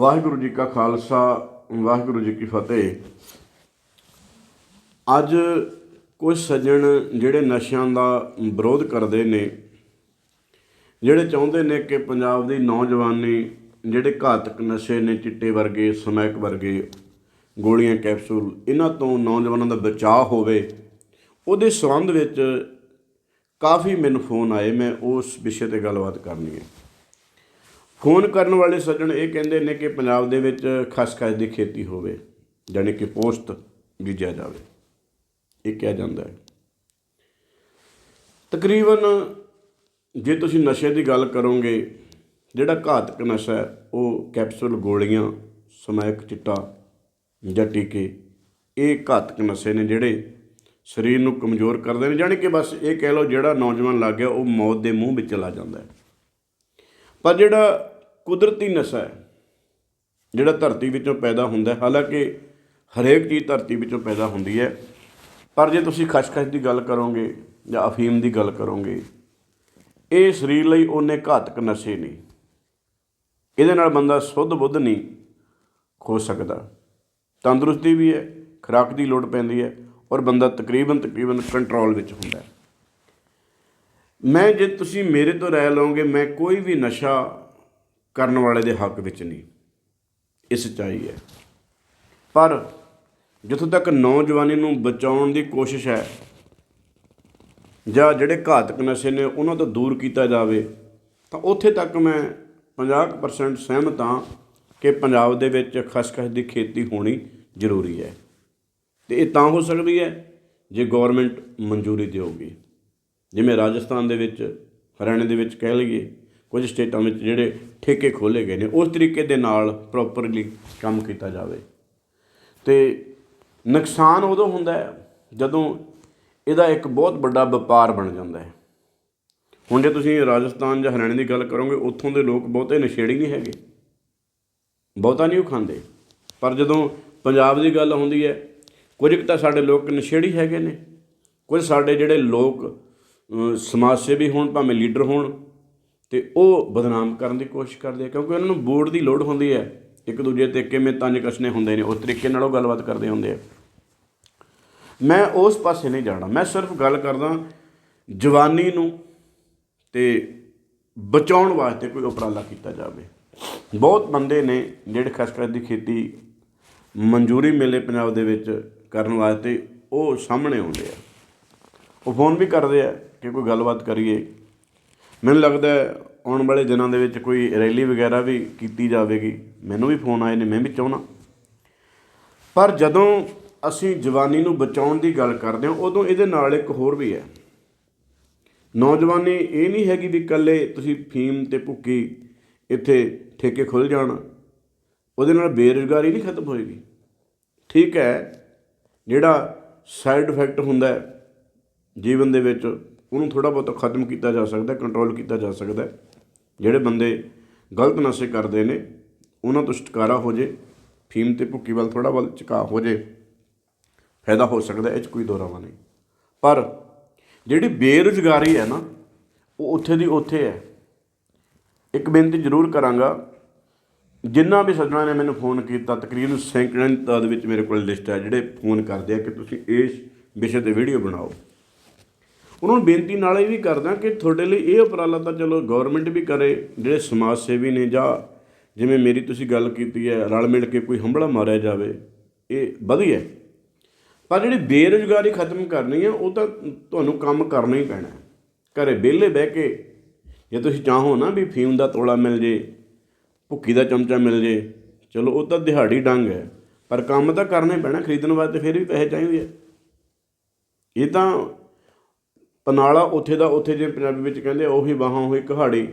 ਵਾਹਿਗੁਰੂ ਜੀ ਕਾ ਖਾਲਸਾ, ਵਾਹਿਗੁਰੂ ਜੀ ਕੀ ਫਤਿਹ। ਅੱਜ ਕੁਝ ਸੱਜਣ ਜਿਹੜੇ ਨਸ਼ਿਆਂ ਦਾ ਵਿਰੋਧ ਕਰਦੇ ਨੇ, ਜਿਹੜੇ ਚਾਹੁੰਦੇ ਨੇ ਕਿ ਪੰਜਾਬ ਦੀ ਨੌਜਵਾਨੀ ਜਿਹੜੇ ਘਾਤਕ ਨਸ਼ੇ ਨੇ, ਚਿੱਟੇ ਵਰਗੇ, ਸਮੈਕ ਵਰਗੇ ਗੋਲੀਆਂ, ਕੈਪਸੂਲ, ਇਹਨਾਂ ਤੋਂ ਨੌਜਵਾਨਾਂ ਦਾ ਬਚਾਅ ਹੋਵੇ, ਉਹਦੇ ਸੰਬੰਧ ਵਿੱਚ ਕਾਫੀ ਮੈਨੂੰ ਫੋਨ ਆਏ, ਮੈਂ ਉਸ ਵਿਸ਼ੇ ਤੇ ਗੱਲਬਾਤ ਕਰਨੀ ਹੈ। ਫੋਨ ਕਰਨ ਵਾਲੇ ਸੱਜਣ ਇਹ ਕਹਿੰਦੇ ਨੇ ਕਿ ਪੰਜਾਬ ਦੇ ਵਿੱਚ ਖਸਖਸ ਦੀ ਖੇਤੀ ਹੋਵੇ, ਜਾਣੀ ਕਿ ਪੋਸਟ ਬੀਜਿਆ ਜਾਵੇ। ਇਹ ਕਿਹਾ ਜਾਂਦਾ ਹੈ। ਤਕਰੀਬਨ ਜੇ ਤੁਸੀਂ ਨਸ਼ੇ ਦੀ ਗੱਲ ਕਰੋਗੇ, ਜਿਹੜਾ ਘਾਤਕ ਨਸ਼ਾ ਹੈ, ਉਹ ਕੈਪਸੂਲ ਗੋਲੀਆਂ, ਸਮੈਕ ਚਿੱਟਾ ਜਾਂ ਟੀਕੇ, ਇਹ ਘਾਤਕ ਨਸ਼ੇ ਨੇ ਜਿਹੜੇ ਸਰੀਰ ਨੂੰ ਕਮਜ਼ੋਰ ਕਰਦੇ ਨੇ। ਜਾਣੀ ਕਿ ਬਸ ਇਹ ਕਹਿ ਲਓ ਜਿਹੜਾ ਨੌਜਵਾਨ ਲੱਗ ਗਿਆ, ਉਹ ਮੌਤ ਦੇ ਮੂੰਹ ਵਿੱਚ ਚਲਾ ਜਾਂਦਾ ਹੈ। ਪਰ ਜਿਹੜਾ ਕੁਦਰਤੀ ਨਸ਼ਾ ਹੈ, ਜਿਹੜਾ ਧਰਤੀ ਵਿੱਚੋਂ ਪੈਦਾ ਹੁੰਦਾ ਹਾਲਾਂਕਿ ਹਰੇਕ ਚੀਜ਼ ਧਰਤੀ ਵਿੱਚੋਂ ਪੈਦਾ ਹੁੰਦੀ ਹੈ, ਪਰ ਜੇ ਤੁਸੀਂ ਖਸਖਸ ਦੀ ਗੱਲ ਕਰੋਗੇ ਜਾਂ ਅਫੀਮ ਦੀ ਗੱਲ ਕਰੋਗੇ, ਇਹ ਸਰੀਰ ਲਈ ਉਹਨੇ ਘਾਤਕ ਨਸ਼ੇ ਨਹੀਂ ਇਹਦੇ ਨਾਲ ਬੰਦਾ ਸੁੱਧ ਬੁੱਧ ਨਹੀਂ ਖੋ ਸਕਦਾ। ਤੰਦਰੁਸਤੀ ਵੀ ਹੈ, ਖੁਰਾਕ ਦੀ ਲੋੜ ਪੈਂਦੀ ਹੈ ਔਰ ਬੰਦਾ ਤਕਰੀਬਨ ਤਕਰੀਬਨ ਕੰਟਰੋਲ ਵਿੱਚ ਹੁੰਦਾ ਹੈ। ਮੈਂ ਜੇ ਤੁਸੀਂ ਮੇਰੇ ਤੋਂ ਰਾਇ ਲਓਗੇ, ਮੈਂ ਕੋਈ ਵੀ ਨਸ਼ਾ ਕਰਨ ਵਾਲੇ ਦੇ ਹੱਕ ਵਿੱਚ ਨਹੀਂ। ਇਹ ਸੱਚਾਈ ਹੈ। ਪਰ ਜਿੱਥੋਂ ਤੱਕ ਨੌਜਵਾਨੀ ਨੂੰ ਬਚਾਉਣ ਦੀ ਕੋਸ਼ਿਸ਼ ਹੈ, ਜਾਂ ਜਿਹੜੇ ਘਾਤਕ ਨਸ਼ੇ ਨੇ ਉਹਨਾਂ ਤੋਂ ਦੂਰ ਕੀਤਾ ਜਾਵੇ, ਤਾਂ ਉੱਥੇ ਤੱਕ ਮੈਂ 50% ਸਹਿਮਤ ਹਾਂ ਕਿ ਪੰਜਾਬ ਦੇ ਵਿੱਚ ਖਸਖਸ ਦੀ ਖੇਤੀ ਹੋਣੀ ਜ਼ਰੂਰੀ ਹੈ। ਤੇ ਇਹ ਤਾਂ ਹੋ ਸਕਦੀ ਹੈ ਜੇ ਗਵਰਨਮੈਂਟ ਮਨਜ਼ੂਰੀ ਦੇਊਗੀ। ਜਿਵੇਂ ਰਾਜਸਥਾਨ ਦੇ ਵਿੱਚ, ਹਰਿਆਣੇ ਦੇ ਵਿੱਚ ਕਹਿ ਲਈਏ ਕੁਝ ਸਟੇਟਾਂ ਵਿੱਚ ਜਿਹੜੇ ਠੇਕੇ ਖੋਲੇ ਗਏ ਨੇ, ਉਸ ਤਰੀਕੇ ਦੇ ਨਾਲ ਪ੍ਰੋਪਰਲੀ ਕੰਮ ਕੀਤਾ ਜਾਵੇ। ਤੇ ਨੁਕਸਾਨ ਉਦੋਂ ਹੁੰਦਾ ਹੈ ਜਦੋਂ ਇਹਦਾ ਇੱਕ ਬਹੁਤ ਵੱਡਾ ਵਪਾਰ ਬਣ ਜਾਂਦਾ ਹੈ। ਹੁਣ ਜੇ ਤੁਸੀਂ ਰਾਜਸਥਾਨ ਜਾਂ ਹਰਿਆਣੇ ਦੀ ਗੱਲ ਕਰੋਗੇ, ਉੱਥੋਂ ਦੇ ਲੋਕ ਬਹੁਤੇ ਨਸ਼ੇੜੀ ਨਹੀਂ ਹੈਗੇ। ਬਹੁਤਾ ਨਹੀਂ ਉਹ ਖਾਂਦੇ। ਪਰ ਜਦੋਂ ਪੰਜਾਬ ਦੀ ਗੱਲ ਹੁੰਦੀ ਹੈ, ਕੁਝ ਕੁ ਤਾਂ ਸਾਡੇ ਲੋਕ ਨਸ਼ੇੜੀ ਹੈਗੇ ਨੇ। ਕੁਝ ਸਾਡੇ ਜਿਹੜੇ ਲੋਕ ਸਮਾਜ ਸੇਵੀ ਹੋਣ, ਭਾਵੇਂ ਲੀਡਰ ਹੋਣ ਤੇ ਉਹ ਬਦਨਾਮ ਕਰਨ ਦੀ ਕੋਸ਼ਿਸ਼ ਕਰਦੇ ਆ, ਕਿਉਂਕਿ ਉਹਨਾਂ ਨੂੰ ਬੋਰਡ ਦੀ ਲੋੜ ਹੁੰਦੀ ਹੈ। ਇੱਕ ਦੂਜੇ ਤੇ ਕਿਵੇਂ ਤੰਜ ਕਸਨੇ ਹੁੰਦੇ ਨੇ ਉਸ ਤਰੀਕੇ ਨਾਲ ਉਹ ਗੱਲਬਾਤ ਕਰਦੇ ਹੁੰਦੇ ਆ। ਮੈਂ ਉਸ ਪਾਸੇ ਨਹੀਂ ਜਾਣਾ। ਮੈਂ ਸਿਰਫ ਗੱਲ ਕਰਦਾ ਜਵਾਨੀ ਨੂੰ ਤੇ ਬਚਾਉਣ ਵਾਸਤੇ ਕੋਈ ਉਪਰਾਲਾ ਕੀਤਾ ਜਾਵੇ। ਬਹੁਤ ਬੰਦੇ ਨੇ ਜਿਹੜੇ ਖਸਖਸ ਦੀ ਖੇਤੀ ਮਨਜ਼ੂਰੀ ਮਿਲੇ ਪੰਜਾਬ ਦੇ ਵਿੱਚ ਕਰਨ ਵਾਸਤੇ ਉਹ ਸਾਹਮਣੇ ਆਉਂਦੇ ਆ। ਉਹ ਫੋਨ ਵੀ ਕਰਦੇ ਆ ਕਿ ਕੋਈ ਗੱਲਬਾਤ ਕਰੀਏ। ਮੈਨੂੰ ਲੱਗਦਾ ਆਉਣ ਵਾਲੇ ਦਿਨਾਂ ਦੇ ਵਿੱਚ ਕੋਈ ਰੈਲੀ ਵਗੈਰਾ ਵੀ ਕੀਤੀ ਜਾਵੇਗੀ। ਮੈਨੂੰ ਵੀ ਫੋਨ ਆਏ ਨੇ, ਮੈਂ ਵੀ ਚਾਹੁੰਦਾ। ਪਰ ਜਦੋਂ ਅਸੀਂ ਜਵਾਨੀ ਨੂੰ ਬਚਾਉਣ ਦੀ ਗੱਲ ਕਰਦੇ ਹਾਂ, ਉਦੋਂ ਇਹਦੇ ਨਾਲ ਇੱਕ ਹੋਰ ਵੀ ਹੈ। ਨੌਜਵਾਨੀ ਇਹ ਨਹੀਂ ਹੈਗੀ ਵੀ ਇਕੱਲੇ ਤੁਸੀਂ ਫੀਮ ਤੇ ਭੁੱਕੀ ਇੱਥੇ ਠੇਕੇ ਖੁੱਲ ਜਾਣ, ਉਹਦੇ ਨਾਲ ਬੇਰੁਜ਼ਗਾਰੀ ਨਹੀਂ ਖਤਮ ਹੋਏਗੀ। ਠੀਕ ਹੈ, ਜਿਹੜਾ ਸਾਈਡ ਇਫੈਕਟ ਹੁੰਦਾ ਜੀਵਨ ਦੇ ਵਿੱਚ ਉਹਨੂੰ ਥੋੜਾ ਬਹੁਤ ਖਤਮ ਕੀਤਾ ਜਾ ਸਕਦਾ ਕੰਟਰੋਲ ਕੀਤਾ ਜਾ ਸਕਦਾ। ਜਿਹੜੇ ਬੰਦੇ ਗਲਤ ਨਸ਼ੇ ਕਰਦੇ ਨੇ, ਉਹਨਾਂ ਤੋਂ ਛੁਟਕਾਰਾ ਹੋ ਜੇ, ਫੀਮ ਤੇ ਭੁੱਕੀ ਵੱਲ ਥੋੜਾ ਵੱਲ ਝੁਕਾਅ ਹੋ ਜੇ, ਫਾਇਦਾ ਹੋ ਸਕਦਾ, ਇਹ 'ਚ ਕੋਈ ਦੋਰਾਵਾ ਨਹੀਂ। ਪਰ ਜਿਹੜੀ ਬੇਰੁਜ਼ਗਾਰੀ ਹੈ ਨਾ, ਉਹ ਉੱਥੇ ਦੀ ਉੱਥੇ ਹੈ। ਇੱਕ ਬੇਨਤੀ ਜ਼ਰੂਰ ਕਰਾਂਗਾ, ਜਿੰਨਾ ਵੀ ਸੱਜਣਾ ਨੇ ਮੈਨੂੰ ਫੋਨ ਕੀਤਾ, ਤਕਰੀਬਨ ਸੈਂਕੜੇ ਦੀ ਵਿੱਚ ਮੇਰੇ ਕੋਲ ਲਿਸਟ ਹੈ, ਜਿਹੜੇ ਫੋਨ ਕਰਦੇ ਆ ਕਿ ਤੁਸੀਂ ਇਸ ਵਿਸ਼ੇ ਤੇ ਵੀਡੀਓ ਬਣਾਓ। ਉਹਨਾਂ ਨੂੰ ਬੇਨਤੀ ਨਾਲ ਇਹ ਵੀ ਕਰਦਾ ਕਿ ਤੁਹਾਡੇ ਲਈ ਇਹ ਉਪਰਾਲਾ ਤਾਂ ਚਲੋ ਗਵਰਨਮੈਂਟ ਵੀ ਕਰੇ, ਜਿਹੜੇ ਸਮਾਜ ਸੇਵੀ ਨੇ ਜਾਂ ਜਿਵੇਂ ਮੇਰੀ ਤੁਸੀਂ ਗੱਲ ਕੀਤੀ ਹੈ, ਰਲ ਮਿਲ ਕੇ ਕੋਈ ਹੰਬਲਾ ਮਾਰਿਆ ਜਾਵੇ, ਇਹ ਵਧੀਆ ਪਰ ਜਿਹੜੀ ਬੇਰੁਜ਼ਗਾਰੀ ਖਤਮ ਕਰਨੀ ਹੈ, ਉਹ ਤਾਂ ਤੁਹਾਨੂੰ ਕੰਮ ਕਰਨਾ ਹੀ ਪੈਣਾ ਹੈ। ਘਰੇ ਵਿਹਲੇ ਬਹਿ ਕੇ ਜੇ ਤੁਸੀਂ ਚਾਹੋ ਨਾ ਵੀ ਫੀਮ ਦਾ ਤੋਲਾ ਮਿਲ ਜੇ ਭੁੱਕੀ ਦਾ ਚਮਚਾ ਮਿਲ ਜੇ, ਚਲੋ ਉਹ ਤਾਂ ਦਿਹਾੜੀ ਡੰਗ ਹੈ। ਪਰ ਕੰਮ ਤਾਂ ਕਰਨਾ ਹੀ ਪੈਣਾ, ਖਰੀਦਣ ਵਾਸਤੇ ਫਿਰ ਵੀ ਪੈਸੇ ਚਾਹੀਦੇ ਆ। ਇਹ ਤਾਂ ਪਨਾਲਾ ਉੱਥੇ ਦਾ ਉੱਥੇ ਜੇ ਪੰਜਾਬੀ ਵਿੱਚ ਕਹਿੰਦੇ ਉਹੀ ਬਾਹਾਂ ਹੋਈ ਕਹਾੜੀ,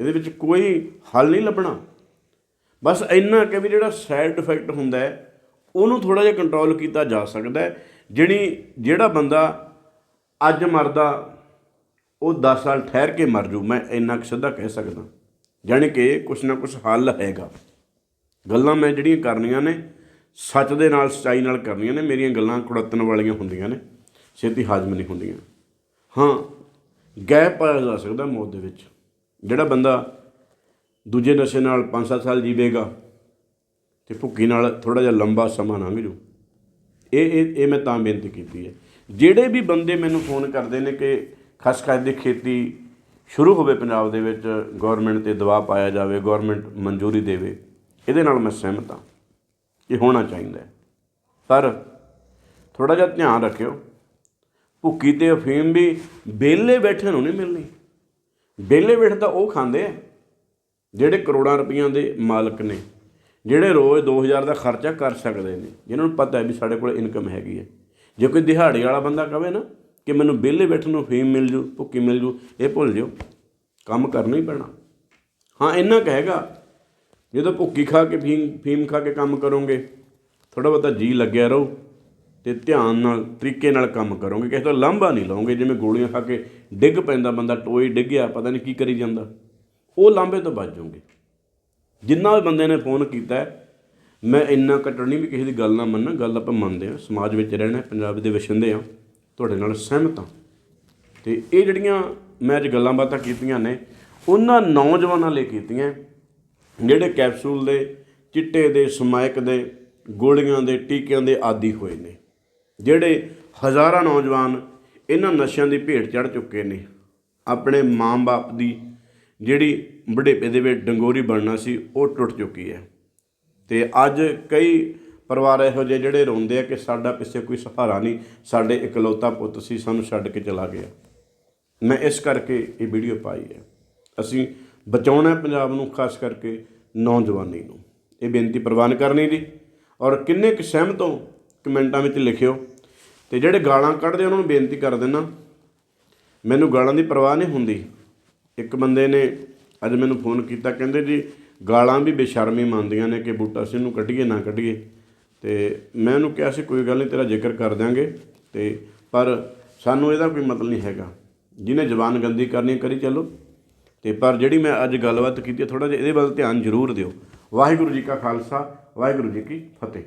ਇਹਦੇ ਵਿੱਚ ਕੋਈ ਹੱਲ ਨਹੀਂ ਲੱਭਣਾ। ਬਸ ਇੰਨਾ ਕਿ ਵੀ ਜਿਹੜਾ ਸਾਈਡ ਇਫੈਕਟ ਹੁੰਦਾ ਹੈ, ਉਹਨੂੰ ਥੋੜਾ ਜਿਹਾ ਕੰਟਰੋਲ ਕੀਤਾ ਜਾ ਸਕਦਾ ਹੈ, ਜਿਹੜੀ, ਜਿਹੜਾ ਬੰਦਾ ਅੱਜ ਮਰਦਾ, ਉਹ 10 ਸਾਲ ਠਹਿਰ ਕੇ ਮਰ ਜੂ, ਮੈਂ ਇੰਨਾ ਕੁ ਸਿੱਧਾ ਕਹਿ ਸਕਦਾ। ਜਾਣੀ ਕਿ ਕੁਛ ਨਾ ਕੁਛ ਹੱਲ ਹੈਗਾ। ਗੱਲਾਂ ਮੈਂ ਜਿਹੜੀਆਂ ਕਰਨੀਆਂ ਨੇ, ਸੱਚ ਦੇ ਨਾਲ ਸਚਾਈ ਨਾਲ ਕਰਨੀਆਂ ਨੇ, ਮੇਰੀਆਂ ਗੱਲਾਂ ਕੁੜੱਤਣ ਵਾਲੀਆਂ ਹੁੰਦੀਆਂ ਨੇ, ਛੇਤੀ ਹਾਜ਼ਮ ਨਹੀਂ ਹੁੰਦੀਆਂ। ਹਾਂ ਗੈਪ ਪਾਇਆ ਜਾ ਸਕਦਾ ਮੌਤ ਦੇ ਵਿੱਚ। ਜਿਹੜਾ ਬੰਦਾ ਦੂਜੇ ਨਸ਼ੇ ਨਾਲ 5-7 ਸਾਲ ਜੀਵੇਗਾ ਤੇ ਭੁੱਕੀ ਨਾਲ ਥੋੜਾ ਜਿਹਾ ਲੰਬਾ ਸਮਾਂ ਲੰਘ ਜੂ। ਇਹ ਇਹ ਇਹ ਮੈਂ ਤਾਂ ਬੇਨਤੀ ਕੀਤੀ ਹੈ। ਜਿਹੜੇ ਵੀ ਬੰਦੇ ਮੈਨੂੰ ਫੋਨ ਕਰਦੇ ਨੇ ਕਿ ਖਸਖਸ ਦੀ ਖੇਤੀ ਸ਼ੁਰੂ ਹੋਵੇ ਪੰਜਾਬ ਦੇ ਵਿੱਚ ਗਵਰਨਮੈਂਟ ਤੇ ਦਬਾਅ ਪਾਇਆ ਜਾਵੇ ਗਵਰਨਮੈਂਟ ਮਨਜ਼ੂਰੀ ਦੇਵੇ, ਇਹਦੇ ਨਾਲ ਮੈਂ ਸਹਿਮਤ ਹਾਂ। ਇਹ ਹੋਣਾ ਚਾਹੀਦਾ ਪਰ ਥੋੜਾ ਜਿਹਾ ਧਿਆਨ ਰੱਖਿਓ। ਭੁੱਕੀ ਤੇ ਅਫੀਮ ਵੀ ਬੇਲੇ ਬੈਠੇ ਨੂੰ ਨਹੀਂ ਮਿਲਣੀ। ਬੇਲੇ ਬੈਠ ਤਾਂ ਉਹ ਖਾਂਦੇ ਆ, ਜਿਹੜੇ ਕਰੋੜਾਂ ਰੁਪਈਆਂ ਦੇ ਮਾਲਕ ਨੇ, ਜਿਹੜੇ ਰੋਜ਼ 2000 ਦਾ ਖਰਚਾ ਕਰ ਸਕਦੇ ਨੇ, ਜਿਨ੍ਹਾਂ ਨੂੰ ਪਤਾ ਹੈ ਵੀ ਸਾਡੇ ਕੋਲ ਇਨਕਮ ਹੈਗੀ ਹੈ। ਜੇ ਕੋਈ ਦਿਹਾੜੀ ਵਾਲਾ ਬੰਦਾ ਕਵੇ ਨਾ ਕਿ ਮੈਨੂੰ ਵਿਹਲੇ ਬੈਠਣ ਨੂੰ ਫੀਮ ਮਿਲ ਜੂ ਭੁੱਕੀ ਮਿਲ ਜੂ, ਇਹ ਭੁੱਲ ਜਿਓ, ਕੰਮ ਕਰਨਾ ਹੀ ਪੈਣਾ। ਹਾਂ, ਇੰਨਾ ਕਹੇਗਾ ਜਦੋਂ ਭੁੱਕੀ ਖਾ ਕੇ ਫੀਮ ਫੀਮ ਖਾ ਕੇ ਕੰਮ ਕਰੋਗੇ ਥੋੜਾ ਬਹੁਤਾ ਜੀ ਲੱਗਿਆ ਰਹੋ। ਤੇ ਧਿਆਨ ਨਾਲ, ਤਰੀਕੇ ਨਾਲ ਕੰਮ ਕਰੋਗੇ। ਕਿਸੇ ਤੋਂ ਲਾਂਭਾ ਨਹੀਂ ਲਓਗੇ। ਜਿਵੇਂ ਗੋਲੀਆਂ ਖਾ ਕੇ ਡਿੱਗ ਪੈਂਦਾ ਬੰਦਾ ਟੋਈ ਡਿੱਗਿਆ, ਪਤਾ ਨਹੀਂ ਕੀ ਕਰੀ ਜਾਂਦਾ। ਉਹ ਲਾਂਭੇ ਤੋਂ ਬਚ ਜਾਓਗੇ। ਜਿੰਨਾ ਵੀ ਬੰਦੇ ਨੇ ਫੋਨ ਕੀਤਾ, ਮੈਂ ਇੰਨਾ ਕੱਟਣ ਨਹੀਂ ਵੀ ਕਿਸੇ ਦੀ ਗੱਲ ਨਾ ਮੰਨਣਾ ਗੱਲ ਆਪਾਂ ਮੰਨਦੇ ਹਾਂ। ਸਮਾਜ ਵਿੱਚ ਰਹਿਣਾ, ਪੰਜਾਬ ਦੇ ਵਸਿੰਦੇ ਆ ਤੁਹਾਡੇ ਨਾਲ ਸਹਿਮਤ ਹਾਂ। ਤੇ ਇਹ ਜਿਹੜੀਆਂ ਮੈਂ ਅੱਜ ਗੱਲਾਂ ਬਾਤਾਂ ਕੀਤੀਆਂ ਨੇ, ਉਹਨਾਂ ਨੌਜਵਾਨਾਂ ਲਈ ਕੀਤੀਆਂ। ਜਿਹੜੇ ਕੈਪਸੂਲ ਦੇ, ਚਿੱਟੇ ਦੇ, ਸਮਾਇਕ ਦੇ, ਗੋਲੀਆਂ ਦੇ, ਟੀਕਿਆਂ ਦੇ ਆਦੀ ਹੋਏ ਨੇ। ਜਿਹੜੇ ਹਜ਼ਾਰਾਂ ਨੌਜਵਾਨ ਇਹਨਾਂ ਨਸ਼ਿਆਂ ਦੀ ਭੇਟ ਚੜ ਚੁੱਕੇ ਨੇ। ਆਪਣੇ ਮਾਂ-ਬਾਪ ਦੀ ਜਿਹੜੀ ਬੁਢੇਪੇ ਦੇ ਵਿੱਚ ਡੰਗੋਰੀ ਬਣਨਾ ਸੀ, ਉਹ ਟੁੱਟ ਚੁੱਕੀ ਹੈ। ਤੇ ਅੱਜ ਕਈ ਪਰਿਵਾਰ ਇਹੋ ਜਿਹੇ ਜਿਹੜੇ ਰੋਂਦੇ ਆ ਕਿ ਸਾਡਾ ਪਿੱਛੇ ਕੋਈ ਸਹਾਰਾ ਨਹੀਂ, ਸਾਡੇ ਇਕਲੌਤਾ ਪੁੱਤ ਸੀ, ਸਾਨੂੰ ਛੱਡ ਕੇ ਚਲਾ ਗਿਆ। ਮੈਂ ਇਸ ਕਰਕੇ ਇਹ ਵੀਡੀਓ ਪਾਈ ਹੈ। ਅਸੀਂ ਬਚਾਉਣਾ ਪੰਜਾਬ ਨੂੰ, ਖਾਸ ਕਰਕੇ ਨੌਜਵਾਨੀ ਨੂੰ। ਇਹ ਬੇਨਤੀ ਪ੍ਰਵਾਨ ਕਰਨੀ ਦੀ ਔਰ ਕਿੰਨੇ ਕੁ ਸਹਿਮਤ ਹੋ ਕਮੈਂਟਾਂ ਵਿੱਚ ਲਿਖਿਓ ਤੇ ਜਿਹੜੇ ਗਾਲਾਂ ਕੱਢਦੇ ਉਹਨਾਂ ਨੂੰ ਬੇਨਤੀ ਕਰ ਦੇਣਾ ਮੈਨੂੰ ਗਾਲਾਂ ਦੀ ਪਰਵਾਹ ਨਹੀਂ ਹੁੰਦੀ। ਇੱਕ ਬੰਦੇ ਨੇ ਅੱਜ ਮੈਨੂੰ ਫੋਨ ਕੀਤਾ, ਕਹਿੰਦੇ ਜੀ ਗਾਲਾਂ ਵੀ ਬੇਸ਼ਰਮੀ ਮੰਨਦੀਆਂ ਨੇ ਕਿ ਬੂਟਾ ਸਿੰਘ ਨੂੰ ਕੱਢੀਏ, ਨਾ ਕੱਢੀਏ। ਤੇ ਮੈਂ ਉਹਨੂੰ ਕਿਹਾ ਸੀ, ਕੋਈ ਗੱਲ ਨਹੀਂ, ਤੇਰਾ ਜ਼ਿਕਰ ਕਰ ਦਿਆਂਗੇ। ਤੇ ਪਰ ਸਾਨੂੰ ਇਹਦਾ ਕੋਈ ਮਤਲਬ ਨਹੀਂ ਹੈਗਾ। ਜਿਹਨੇ ਜ਼ਬਾਨ ਗੰਦੀ ਕਰਨੀ ਕਰੀ ਚੱਲੋ। ਤੇ ਪਰ ਜਿਹੜੀ ਮੈਂ ਅੱਜ ਗੱਲਬਾਤ ਕੀਤੀ ਥੋੜਾ ਜਿਹਾ ਇਹਦੇ ਵੱਲ ਧਿਆਨ ਜ਼ਰੂਰ ਦਿਓ। ਵਾਹਿਗੁਰੂ ਜੀ ਕਾ ਖਾਲਸਾ, ਵਾਹਿਗੁਰੂ ਜੀ ਕੀ ਫਤਿਹ।